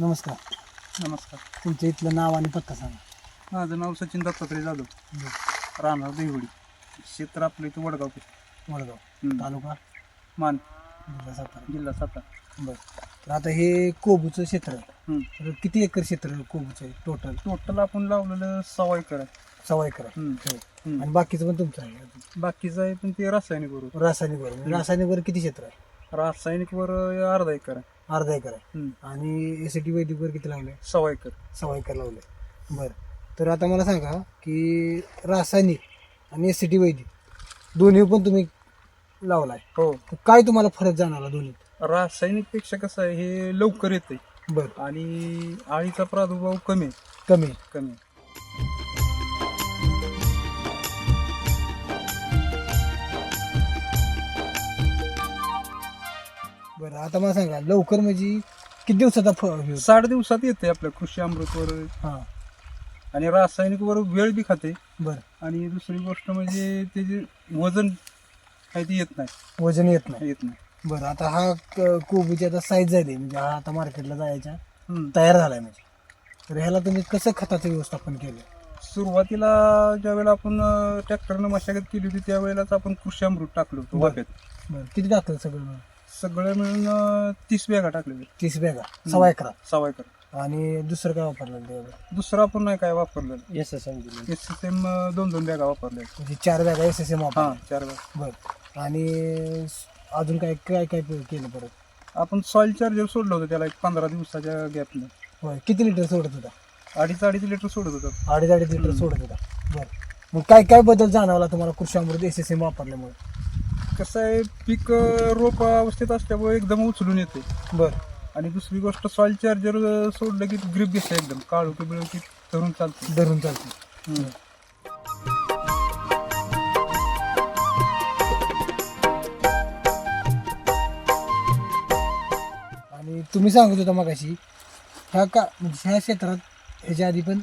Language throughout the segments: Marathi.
नमस्कार. नमस्कार. तुमच्या इथलं नाव आणि पत्ता सांगा. माझं नाव सचिन दत्तात्रय जाधव. राहणार देवडी क्षेत्र आपलं इथं वडगाव वडगाव. तालुका? मान. जिल्हा सातारा. जिल्हा सातारा. बरं. तर आता हे कोबूचं क्षेत्र आहे. तर किती एकर क्षेत्र आहे कोबूचं आहे टोटल टोटल आपण लावलेलं सव्वा एकर आहे. सव्वा एकर आहे. हो. आणि बाकीचं पण तुमचं आहे बाकीचं आहे पण ते रासायनिक वर रासायनिक वर म्हणजे रासायनिक वर किती क्षेत्र आहे? रासायनिक वर अर्धा एकर आहे. अर्धा एकर आहे. हम्म. आणि एसीटी वैदिक वर किती लावले सव्वा एकर सव्वा एकर लावले बरं. तर आता मला सांगा की रासायनिक आणि एस सी टी वैदिक दोन्ही पण तुम्ही लावलाय. हो. तर काय तुम्हाला फरक जाणवला दोन्ही? रासायनिकपेक्षा कसं आहे हे लवकर येते बरं. आणि आळीचा प्रादुर्भाव कमी आहे. कमी आहे. कमी आहे. बरं आता मला सांगा लवकर म्हणजे किती दिवसाचा हे होतो? साठ दिवसात येते आपल्या कृषी अमृतवर हां. आणि रासायनिक वर वेळ बी खाते. बरं. आणि दुसरी गोष्ट म्हणजे त्याचे वजन आहे ते येत नाही. वजन येत नाही. येत नाही. बरं आता हा क- कोबीची आता साईज झाली म्हणजे हा आता मार्केटला जायच्या हम्म. तयार झालाय म्हणजे. तर ह्याला तुम्ही कसं खताचं व्यवस्थापन केलं सुरुवातीला ज्या वेळेला आपण ट्रॅक्टरनं मशागत केली होती त्यावेळेलाच आपण कृषी अमृत टाकलं होतं बरं. वाफ्यात. बरं किती टाकलं सगळं? मिळून? सगळं मिळून तीस बॅगा टाकले तीस बॅगा. सव्वा एकरा सव्वा एकर आणि दुसरं काय वापरलं त्यावर? दुसरं आपण नाही काय वापरलेलं. S S M S M दोन दोन बॅगा वापरल्या म्हणजे चार बॅगा एस एस एम हा वापर चार बॅग. बरं. आणि स- अजून काय काय काय केलं परत? आपण सॉइल चार्जर सोडलं होतं त्याला एक पंधरा दिवसाच्या गॅपनं. होय किती लिटर सोडत होता? अडीच अडीच लिटर सोडत होतं. अडीच अडीच लिटर सोडत होता. बरं. मग काय काय बदल जाणवला तुम्हाला? कृषी अमृत एस एस एम वापरल्यामुळे. कसं आहे पीक अं, रोप अवस्थेत असल्यामुळे एकदम उचलून येते. बरं. आणि दुसरी गोष्ट सॉइल चार्जर सोडलं की ग्रीप घेतं एकदम. काळू की बिळू की धरून चालते. धरून चालते. आणि तुम्ही सांगत होता मगाशी ह्या का म्हणजे ह्या क्षेत्रात ह्याच्या आधी पण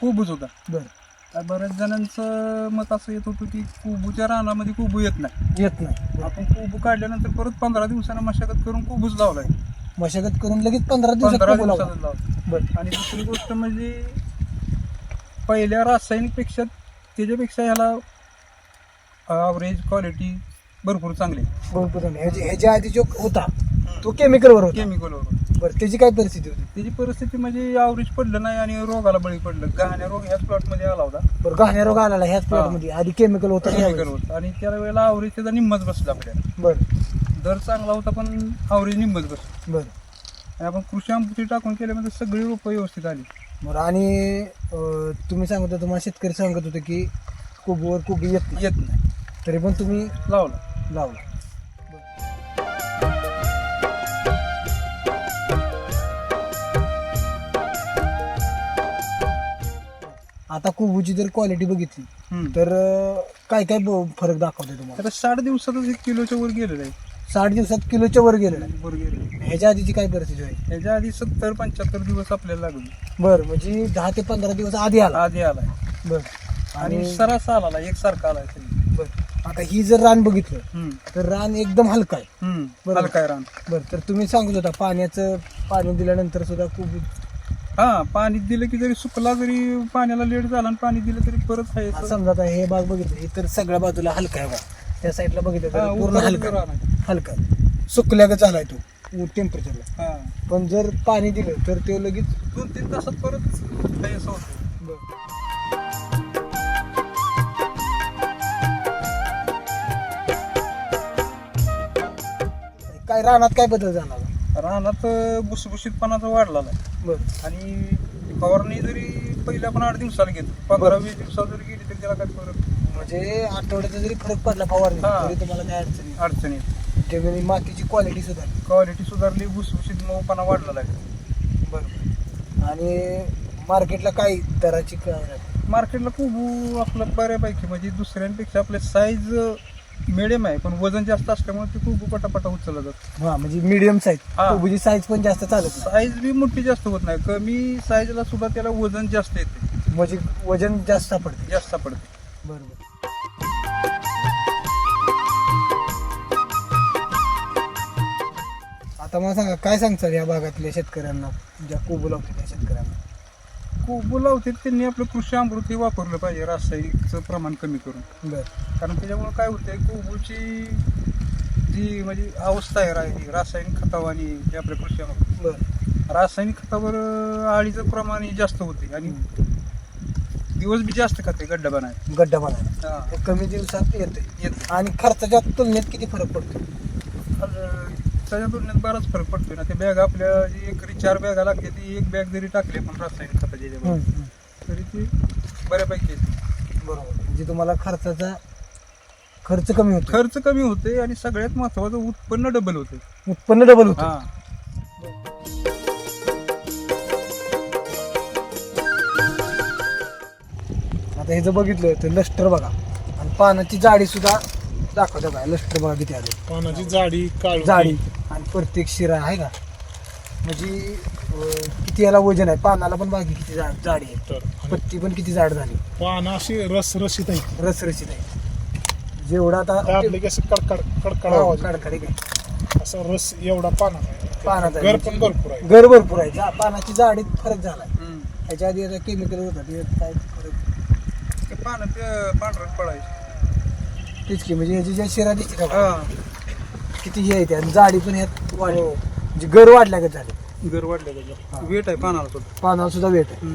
कुबूच होता. बरं. बऱ्याच जणांचं मत असं येत होतं की कुबूच्या रानामध्ये कुबू येत नाही. येत नाही. आपण कुबू काढल्यानंतर परत पंधरा दिवसानं मशागत करून कुबूच लावलाय. मशागत करून लगेच पंधरा दिवसात कोबू लावला. बरं. आणि दुसरी गोष्ट म्हणजे पहिल्या रासायनिकपेक्षा त्याच्यापेक्षा ह्याला ॲव्हरेज क्वालिटी भरपूर चांगली भरपूर चांगली. ह्याच्या ह्याच्या आधी जो होता तो केमिकलवर होता. केमिकलवर बरं त्याची काय परिस्थिती होती? त्याची परिस्थिती म्हणजे ॲव्हरेज पडलं नाही आणि रोगाला बळी पडलं. गहाण्या रोग ह्याच प्लॉटमध्ये आला होता. बरं गहाण्या रोग आलेला ह्याच हा. प्लॉटमध्ये आधी केमिकल होतं केमिकल त्यावेळेस. होतं. आणि त्या वेळेला ॲव्हरेज त्याचा निम्मच बसला आपल्याला बरं. दर चांगला होता पण ॲव्हरेज निम्मच बसला. बरं. आणि आपण कृषी आमपुती टाकून केल्यामध्ये सगळी रोपं व्यवस्थित आली. बरं आणि अं, तुम्ही सांगत होता तुम्हाला शेतकरी सांगत होते की कुबूवर कुबू येत नाही. येत नाही. तरी पण तुम्ही लावला. लावला. आता कुबूची जर क्वालिटी बघितली हम्म. तर अं, काय काय ब- फरक दाखवते तुम्हाला? आता साठ दिवसातच एक किलोच्या वर गेलेलं आहे. साठ दिवसात किलोच्या वर गेलेलं आहे. वर गेलेलं ह्याच्या आधीची काय परिस्थिती आहे? त्याच्या आधी सत्तर पंच्याहत्तर दिवस आपल्याला लागले. बरं म्हणजे दहा ते पंधरा दिवस आधी आला. आधी आलाय बरं. आणि आणि सरास आला एकसारखा आलाय सगळी. बरं. आता ही जर रान बघितलं हम्म. तर रान एकदम हलका आहे. हम्म. बरोबर. हलका आहे रान. बरं तर तुम्ही सांगत होता पाण्याचं पाणी दिल्यानंतर सुद्धा खूप हा पाणी दिलं की जरी सुकला जरी पाण्याला लेट झाला आणि पाणी दिलं तरी परत आहे. आता समजा आता हे बाग बघितलं हे तर सगळ्या बाजूला हलका आहे बा त्या साईडला बघितलं तर पूर्ण उकळून हलका. हलका सुकल्यागत झालाय तो टेम्परेचरला हा. पण जर पाणी दिलं तर ते लगेच दोन तीन तासात परत आहे असं होतं. काय रानात काय बदल जाणार रानात भुसभुशीतपणाचा वाढला आहे. बरं. आणि फवारणी जरी पहिल्या पण आठ दिवसाला घेतो पंधरा वीस दिवसात जरी गेली तरी त्याला काय फरक म्हणजे आठवड्याचा जरी फरक पडला फवारणी हा. तरी तुम्हाला काय अडचणी अडचणी जमिनी मातीची क्वालिटी सुधारली. क्वालिटी सुधारली भुसभुशीत मऊपणा वाढलेला आहे. बरोबर आणि मार्केटला काय दराची मार्केटला खूप आपलं बऱ्यापैकी म्हणजे दुसऱ्यांपेक्षा आपले साईज मिडियम आहे पण वजन जास्त असल्यामुळे ते खूप पटापटा उचललं जातं हा म्हणजे मीडियम साईज हा. साईज पण जास्त चालत नाही. साईज बी मोठी जास्त होत नाही. कमी साईजला सुद्धा त्याला वजन जास्त येते. म्हणजे वजन जास्त सापडते जास्त पडते. बरोबर. आता मला सांगा काय सांगचाल या भागातल्या शेतकऱ्यांना ज्या कोबू लावते त्या शेतकऱ्यांना? कोबू लावते त्यांनी आपलं कृषी अमृत हे वापरलं पाहिजे रासायनिकचं प्रमाण कमी करून. बर. कारण त्याच्यामुळे काय होतंय कोबूची जी म्हणजे अवस्था आहे रा- ही रासायनिक खतावानी जे आपल्या कृषी अमृत. रासायनिक खतावर अं, अळीचं प्रमाण हे जास्त होते आणि दिवस बी जास्त खाते गड्डा बनाय गड्डा बनायला. हे. कमी दिवसात येते येत आणि खर्चाच्या तुलनेत किती फरक पडतो त्याच्या तुलनेत बराच फरक पडतोय ना. ते बॅग आपल्या एकरी चार बॅगा लागते ती एक बॅग जरी टाकली पण रासायनिक तरी ती बऱ्यापैकी येते. बरोबर. म्हणजे तुम्हाला खर्चाचा खर्च कमी होतो खर्च कमी होते आणि सगळ्यात महत्वाचं उत्पन्न डबल होते उत्पन्न डबल होतं हा. आता हे जर बघितलं तर लष्टर बघा. आणि पानाची जाडी सुद्धा दाखवतो बघा. लष्टर बघा किती आले. पानाची जाडी काळू जाडी आणि प्रत्येक शिरा आहे का? म्हणजे किती याला वजन आहे? पानाला पण बाकी किती जाड जाडी आहे. तर पत्ती पण किती जाड झाली. पान अशी रस रशीत आहे रसरशीत आहे जेवढा आता दाबले की असं कडकड हो, काय असा रस एवढा आहे. पानाचा घर पण भरपूर आहे. घर भरपूर आहे. जा- पानाची जाडीत फरक झालाय हम्म. त्याच्या आधी आता केमिकल होतं. ते काय फरक? ते पानं ते पांढरं पडायचे. तेच की म्हणजे ह्याची ज्या शिरा दिसते का? हा. किती हे आहे ते आणि जाडी पण ह्यात वाढली. म्हणजे घर वाढल्या का झाली. घर वाढलं त्याचं वेट आहे पानाला सुद्धा पानाला सुद्धा वेट आहे.